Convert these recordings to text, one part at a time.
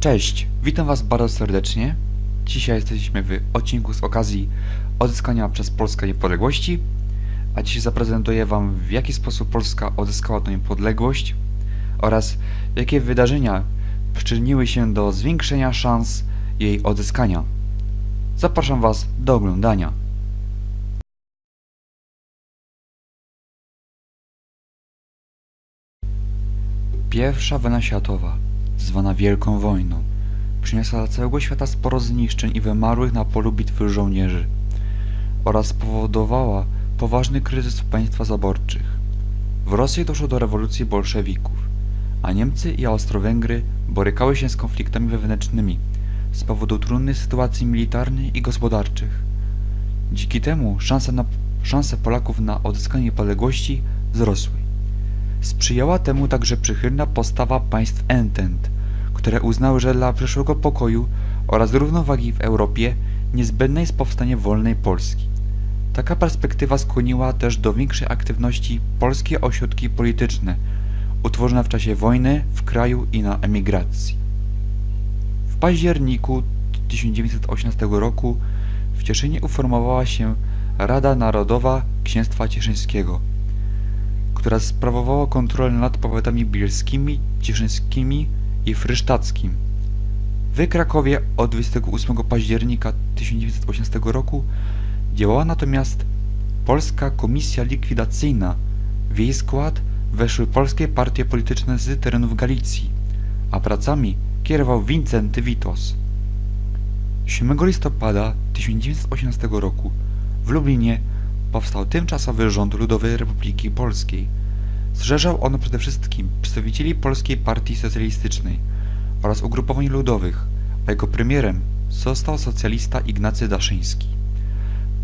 Cześć, witam Was bardzo serdecznie. Dzisiaj jesteśmy w odcinku z okazji odzyskania przez Polskę niepodległości, a dzisiaj zaprezentuję Wam w jaki sposób Polska odzyskała tę niepodległość oraz jakie wydarzenia przyczyniły się do zwiększenia szans jej odzyskania. Zapraszam Was do oglądania. Pierwsza wojna światowa, zwana Wielką Wojną, przyniosła dla całego świata sporo zniszczeń i wymarłych na polu bitwy żołnierzy oraz spowodowała poważny kryzys państwa zaborczych. W Rosji doszło do rewolucji bolszewików, a Niemcy i Austro-Węgry borykały się z konfliktami wewnętrznymi z powodu trudnej sytuacji militarnej i gospodarczych. Dzięki temu szanse, na, szanse Polaków na odzyskanie niepodległości wzrosły. Sprzyjała temu także przychylna postawa państw Entente, które uznały, że dla przyszłego pokoju oraz równowagi w Europie niezbędne jest powstanie wolnej Polski. Taka perspektywa skłoniła też do większej aktywności polskie ośrodki polityczne, utworzone w czasie wojny w kraju i na emigracji. W październiku 1918 roku w Cieszynie uformowała się Rada Narodowa Księstwa Cieszyńskiego, która sprawowała kontrolę nad powiatami bielskimi, cieszyńskimi i frysztackim. W Krakowie od 28 października 1918 roku działała natomiast Polska Komisja Likwidacyjna. W jej skład weszły polskie partie polityczne z terenów Galicji, a pracami kierował Wincenty Witos. 7 listopada 1918 roku w Lublinie powstał tymczasowy rząd Ludowej Republiki Polskiej. Zrzeszał on przede wszystkim przedstawicieli Polskiej Partii Socjalistycznej oraz ugrupowań ludowych, a jego premierem został socjalista Ignacy Daszyński.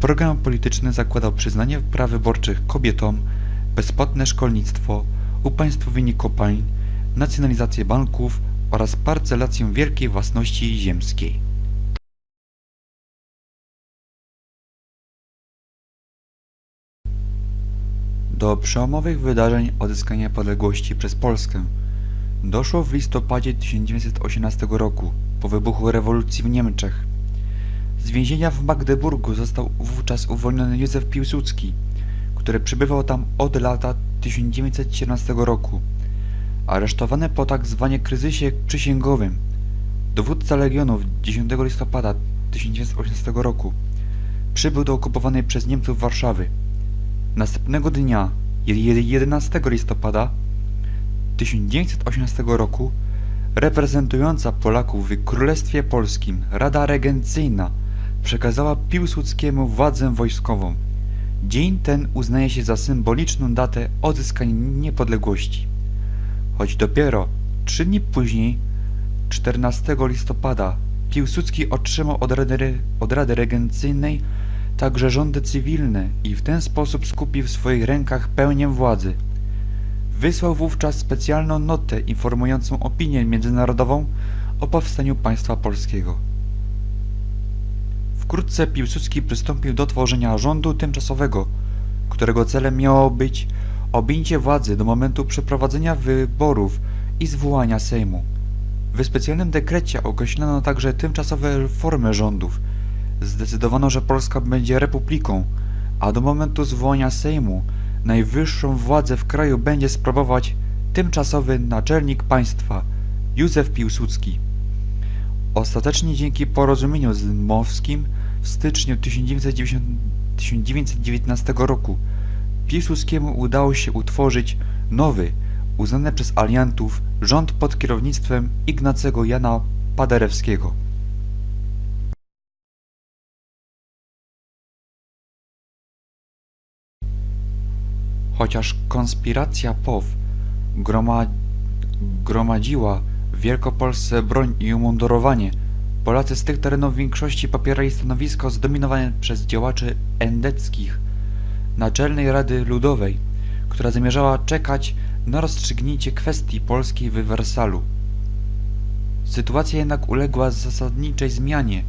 Program polityczny zakładał przyznanie praw wyborczych kobietom, bezpłatne szkolnictwo, upaństwowienie kopalń, nacjonalizację banków oraz parcelację wielkiej własności ziemskiej. Do przełomowych wydarzeń odzyskania podległości przez Polskę doszło w listopadzie 1918 roku po wybuchu rewolucji w Niemczech. Z więzienia w Magdeburgu został wówczas uwolniony Józef Piłsudski, który przebywał tam od lata 1917 roku. Aresztowany po tak zwanym kryzysie przysięgowym, dowódca legionów 10 listopada 1918 roku przybył do okupowanej przez Niemców Warszawy. Następnego dnia, jed- 11 listopada 1918 roku, reprezentująca Polaków w Królestwie Polskim Rada Regencyjna przekazała Piłsudskiemu władzę wojskową. Dzień ten uznaje się za symboliczną datę odzyskania niepodległości. Choć dopiero trzy dni później, 14 listopada, Piłsudski otrzymał od Rady, od Rady Regencyjnej także rządy cywilne i w ten sposób skupił w swoich rękach pełnię władzy. Wysłał wówczas specjalną notę informującą opinię międzynarodową o powstaniu państwa polskiego. Wkrótce Piłsudski przystąpił do tworzenia rządu tymczasowego, którego celem miało być objęcie władzy do momentu przeprowadzenia wyborów i zwołania Sejmu. W specjalnym dekrecie określono także tymczasowe formy rządów. Zdecydowano, że Polska będzie republiką, a do momentu zwołania Sejmu najwyższą władzę w kraju będzie sprawować tymczasowy naczelnik państwa Józef Piłsudski. Ostatecznie dzięki porozumieniu z Dmowskim w styczniu 1990 1919 roku Piłsudskiemu udało się utworzyć nowy, uznany przez aliantów rząd pod kierownictwem Ignacego Jana Paderewskiego. Chociaż konspiracja POW groma, gromadziła w Wielkopolsce broń i umundurowanie, Polacy z tych terenów w większości popierali stanowisko zdominowane przez działaczy endeckich Naczelnej Rady Ludowej, która zamierzała czekać na rozstrzygnięcie kwestii polskiej w Wersalu. Sytuacja jednak uległa zasadniczej zmianie,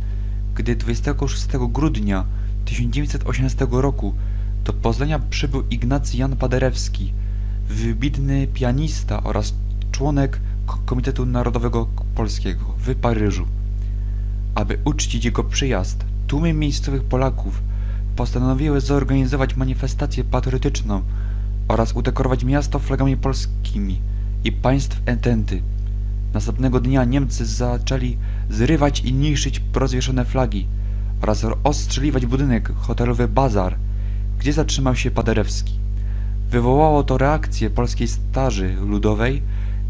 gdy 26 grudnia 1918 roku do Poznania przybył Ignacy Jan Paderewski, wybitny pianista oraz członek Komitetu Narodowego Polskiego w Paryżu. Aby uczcić jego przyjazd, tłumy miejscowych Polaków postanowiły zorganizować manifestację patriotyczną oraz udekorować miasto flagami polskimi i państw ententy. Następnego dnia Niemcy zaczęli zrywać i niszczyć rozwieszone flagi oraz ostrzeliwać budynek hotelowy Bazar, gdzie zatrzymał się Paderewski. Wywołało to reakcję polskiej Starzy Ludowej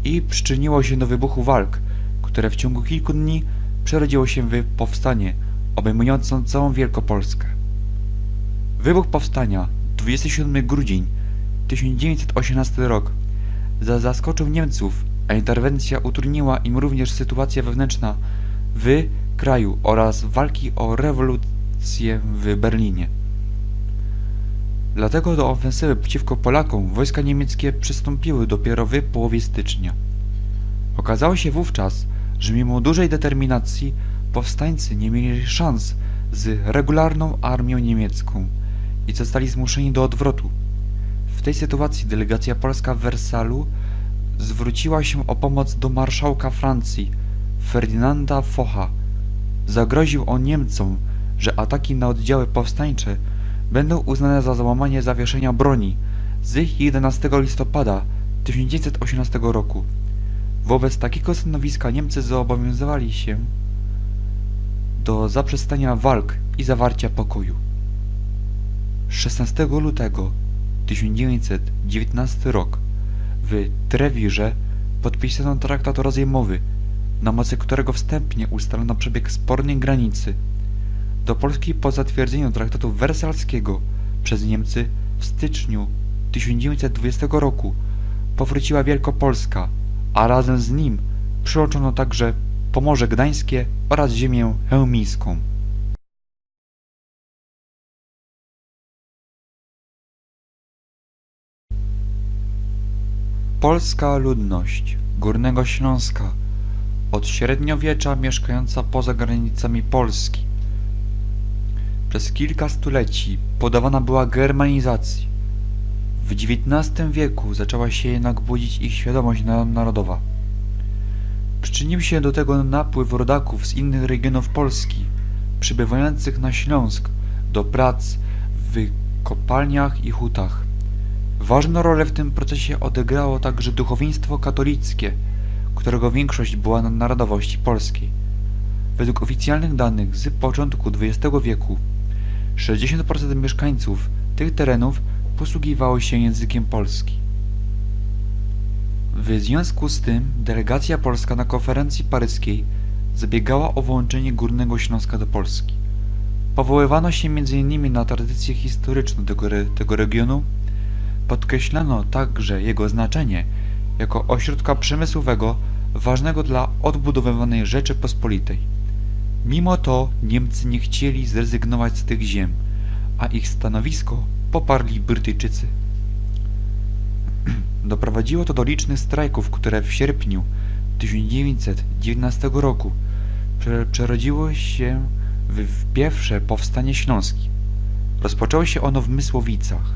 i przyczyniło się do wybuchu walk, które w ciągu kilku dni przerodziło się w powstanie obejmującą całą Wielkopolskę. Wybuch powstania 27 grudzień 1918 rok za zaskoczył Niemców, a interwencja utrudniła im również sytuacja wewnętrzna w kraju oraz walki o rewolucję w Berlinie. Dlatego do ofensywy przeciwko Polakom wojska niemieckie przystąpiły dopiero w połowie stycznia. Okazało się wówczas, że mimo dużej determinacji powstańcy nie mieli szans z regularną armią niemiecką i zostali zmuszeni do odwrotu. W tej sytuacji delegacja polska w Wersalu zwróciła się o pomoc do marszałka Francji, Ferdynanda Focha. Zagroził on Niemcom, że ataki na oddziały powstańcze będą uznane za załamanie zawieszenia broni z 11 listopada 1918 roku. Wobec takiego stanowiska Niemcy zobowiązywali się do zaprzestania walk i zawarcia pokoju. 16 lutego 1919 rok w Trewirze podpisano traktat rozejmowy, na mocy którego wstępnie ustalono przebieg spornej granicy. Do Polski po zatwierdzeniu traktatu wersalskiego przez Niemcy w styczniu 1920 roku powróciła Wielkopolska, a razem z nim przyłączono także Pomorze Gdańskie oraz ziemię chełmińską. Polska ludność Górnego Śląska od średniowiecza mieszkająca poza granicami Polski. Przez kilka stuleci podawana była germanizacji. W XIX wieku zaczęła się jednak budzić ich świadomość na- narodowa. Przyczynił się do tego napływ rodaków z innych regionów Polski, przybywających na Śląsk do prac w kopalniach i hutach. Ważną rolę w tym procesie odegrało także duchowieństwo katolickie, którego większość była na narodowości polskiej. Według oficjalnych danych z początku XX wieku 60% mieszkańców tych terenów posługiwało się językiem polskim. W związku z tym delegacja polska na konferencji paryskiej zabiegała o włączenie Górnego Śląska do Polski. Powoływano się m.in. na tradycję historyczną tego, tego regionu, podkreślano także jego znaczenie jako ośrodka przemysłowego ważnego dla odbudowywanej Rzeczypospolitej. Mimo to Niemcy nie chcieli zrezygnować z tych ziem, a ich stanowisko poparli Brytyjczycy. Doprowadziło to do licznych strajków, które w sierpniu 1919 roku prze przerodziło się w, w pierwsze powstanie śląskie. Rozpoczęło się ono w Mysłowicach.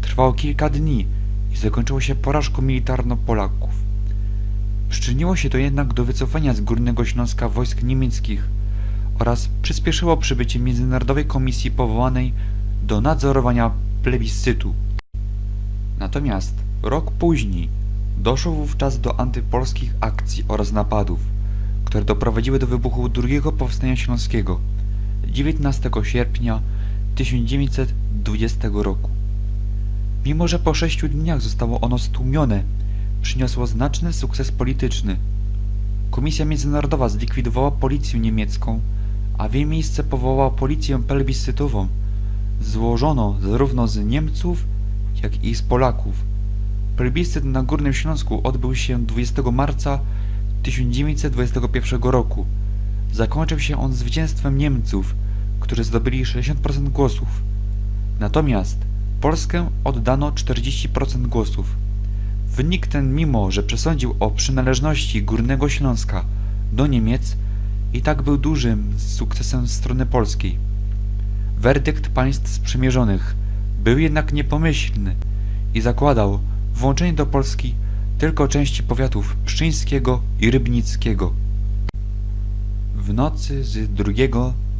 Trwało kilka dni i zakończyło się porażką militarną Polaków. Przyczyniło się to jednak do wycofania z Górnego Śląska wojsk niemieckich oraz przyspieszyło przybycie Międzynarodowej Komisji powołanej do nadzorowania plebiscytu. Natomiast rok później doszło wówczas do antypolskich akcji oraz napadów, które doprowadziły do wybuchu drugiego powstania śląskiego 19 sierpnia 1920 roku. Mimo, że po sześciu dniach zostało ono stłumione, przyniosło znaczny sukces polityczny. Komisja Międzynarodowa zlikwidowała policję niemiecką, a w jej miejsce powołała policję plebiscytową. Złożono zarówno z Niemców, jak i z Polaków. Plebiscyt na Górnym Śląsku odbył się 20 marca 1921 roku. Zakończył się on zwycięstwem Niemców, którzy zdobyli 60% głosów. Natomiast Polskę oddano 40% głosów. Wynik ten, mimo że przesądził o przynależności Górnego Śląska do Niemiec, i tak był dużym sukcesem strony polskiej. Werdykt państw sprzymierzonych był jednak niepomyślny i zakładał włączenie do Polski tylko części powiatów pszczyńskiego i rybnickiego. w nocy z 2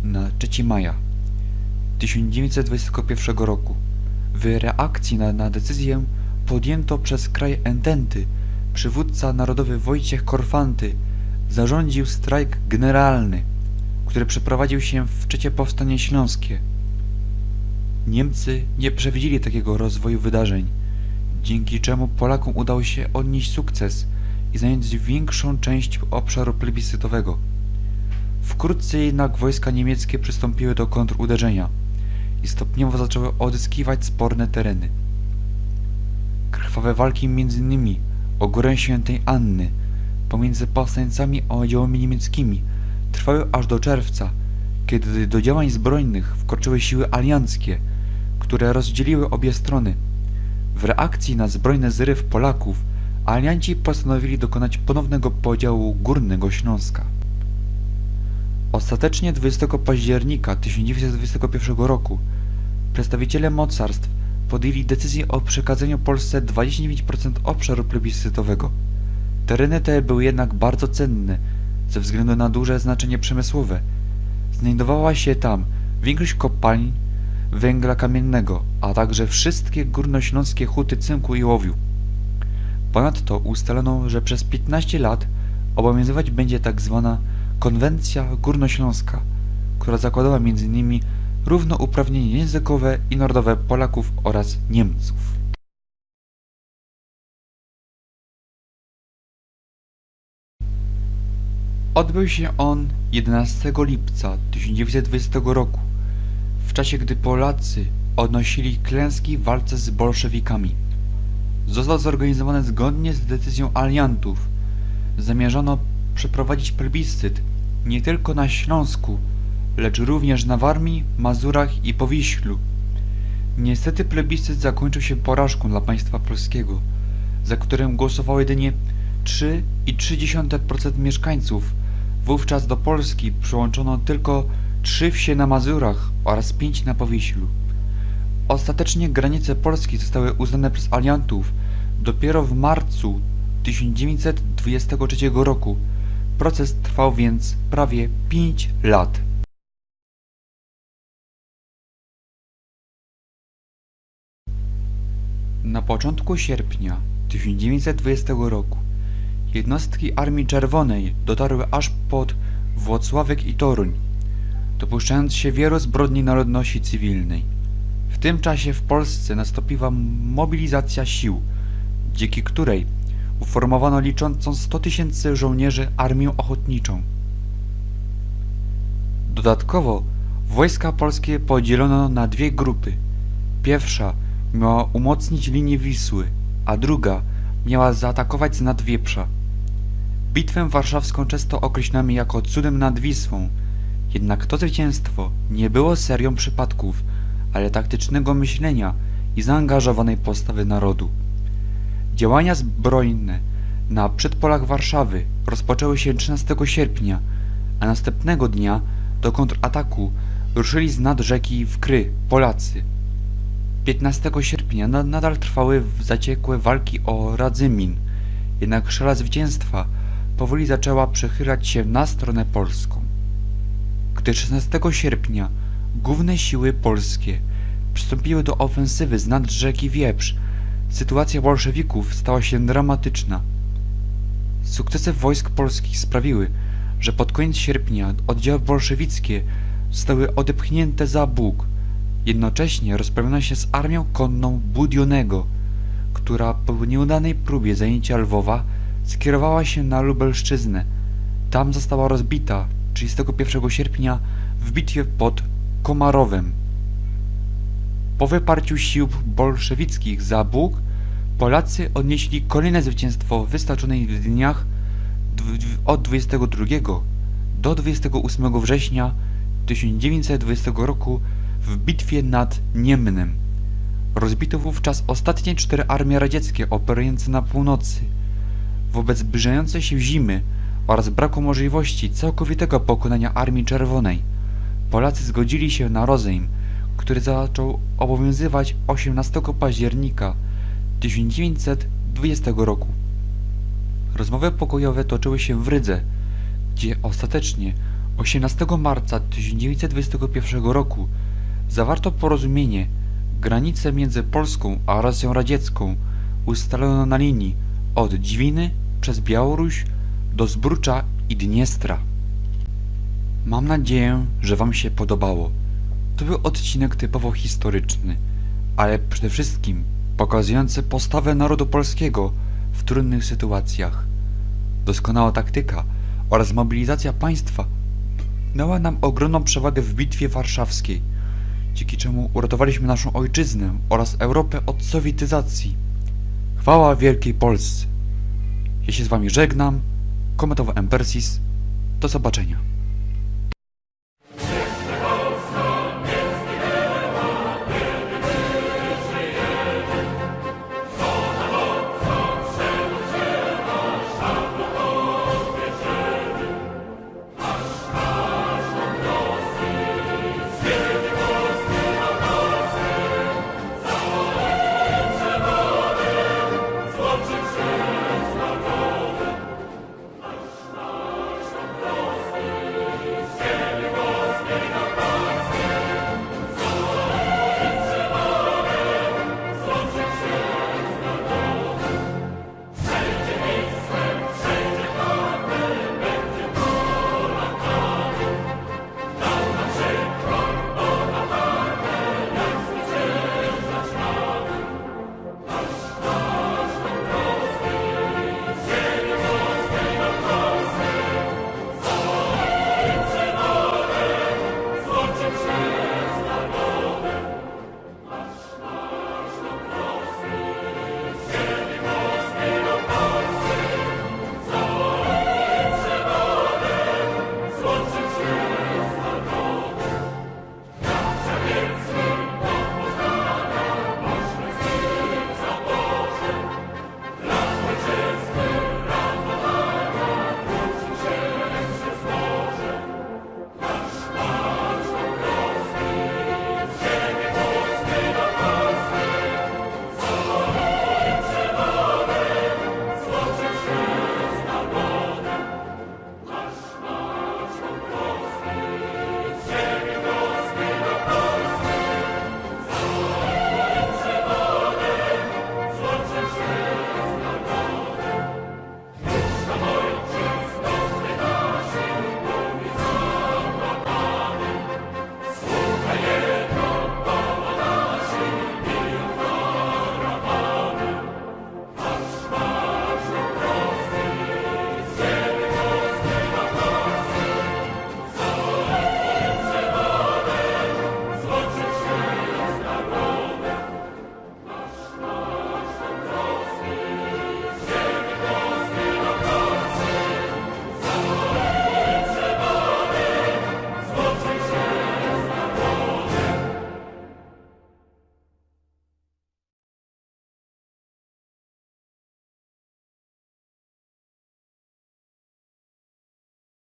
na 3 maja 1921 roku w reakcji na, na decyzję podjęto przez kraj Ententy przywódca narodowy Wojciech Korfanty zarządził strajk generalny, który przeprowadził się w trzecie powstanie śląskie. Niemcy nie przewidzieli takiego rozwoju wydarzeń, dzięki czemu Polakom udało się odnieść sukces i zająć większą część obszaru plebiscytowego. Wkrótce jednak wojska niemieckie przystąpiły do kontruderzenia i stopniowo zaczęły odzyskiwać sporne tereny. Krwawe walki m.in. o górę świętej Anny pomiędzy powstańcami a oddziałami niemieckimi trwały aż do czerwca, kiedy do działań zbrojnych wkroczyły siły alianckie, które rozdzieliły obie strony. W reakcji na zbrojny zryw Polaków alianci postanowili dokonać ponownego podziału Górnego Śląska. Ostatecznie 20 października 1921 roku przedstawiciele mocarstw podjęli decyzję o przekazaniu Polsce 29% obszaru plebiscytowego. Tereny te były jednak bardzo cenne ze względu na duże znaczenie przemysłowe. Znajdowała się tam większość kopalń węgla kamiennego, a także wszystkie górnośląskie huty cynku i ołowiu. Ponadto ustalono, że przez 15 lat obowiązywać będzie tak zwana Konwencja Górnośląska, która zakładała m.in. równouprawnienie językowe i narodowe Polaków oraz Niemców. Odbył się on 11 lipca 1920 roku, w czasie gdy Polacy odnosili klęski w walce z bolszewikami. Został zorganizowany zgodnie z decyzją aliantów. Zamierzano przeprowadzić plebiscyt nie tylko na Śląsku, lecz również na Warmii, Mazurach i Powiślu. Niestety plebiscyt zakończył się porażką dla państwa polskiego, za którym głosowało jedynie 3,3% mieszkańców. Wówczas do Polski przyłączono tylko trzy wsie na Mazurach oraz pięć na Powiślu. Ostatecznie granice Polski zostały uznane przez aliantów dopiero w marcu 1923 roku. Proces trwał więc prawie 5 lat. Na początku sierpnia 1920 roku jednostki Armii Czerwonej dotarły aż pod Włocławek i Toruń, dopuszczając się wielu zbrodni na ludności cywilnej. W tym czasie w Polsce nastąpiła mobilizacja sił, dzięki której uformowano liczącą 100 tysięcy żołnierzy armię ochotniczą. Dodatkowo wojska polskie podzielono na dwie grupy. Pierwsza miała umocnić linię Wisły, a druga miała zaatakować z Nadwieprza. Bitwę warszawską często określamy jako cudem nad Wisłą, jednak to zwycięstwo nie było serią przypadków, ale taktycznego myślenia i zaangażowanej postawy narodu. Działania zbrojne na przedpolach Warszawy rozpoczęły się 13 sierpnia, a następnego dnia do kontrataku ruszyli z nad rzeki w Kry Polacy. 15 sierpnia na, nadal trwały zaciekłe walki o Radzymin, jednak szala zwycięstwa powoli zaczęła przechylać się na stronę polską. Gdy 16 sierpnia główne siły polskie przystąpiły do ofensywy z nad rzeki Wieprz, sytuacja bolszewików stała się dramatyczna. Sukcesy wojsk polskich sprawiły, że pod koniec sierpnia oddziały bolszewickie zostały odepchnięte za Bóg. Jednocześnie rozprawiono się z armią konną Budionego, która po nieudanej próbie zajęcia Lwowa skierowała się na Lubelszczyznę. Tam została rozbita 31 sierpnia w bitwie pod Komarowem. Po wyparciu sił bolszewickich za Bóg, Polacy odnieśli kolejne zwycięstwo w wystarczonych dniach od 22 do 28 września 1920 roku w bitwie nad Niemnem. Rozbito wówczas ostatnie cztery armie radzieckie operujące na północy. Wobec zbliżającej się zimy oraz braku możliwości całkowitego pokonania Armii Czerwonej, Polacy zgodzili się na rozejm, który zaczął obowiązywać 18 października 1920 roku. Rozmowy pokojowe toczyły się w Rydze, gdzie ostatecznie 18 marca 1921 roku zawarto porozumienie. Granice między Polską a Rosją Radziecką ustalono na linii od Dźwiny przez Białoruś do Zbrucza i Dniestra. Mam nadzieję, że Wam się podobało. To był odcinek typowo historyczny, ale przede wszystkim pokazujący postawę narodu polskiego w trudnych sytuacjach. Doskonała taktyka oraz mobilizacja państwa dała nam ogromną przewagę w bitwie warszawskiej, dzięki czemu uratowaliśmy naszą ojczyznę oraz Europę od sowietyzacji. Chwała Wielkiej Polsce! Ja się z Wami żegnam, komentował Empersis. Do zobaczenia.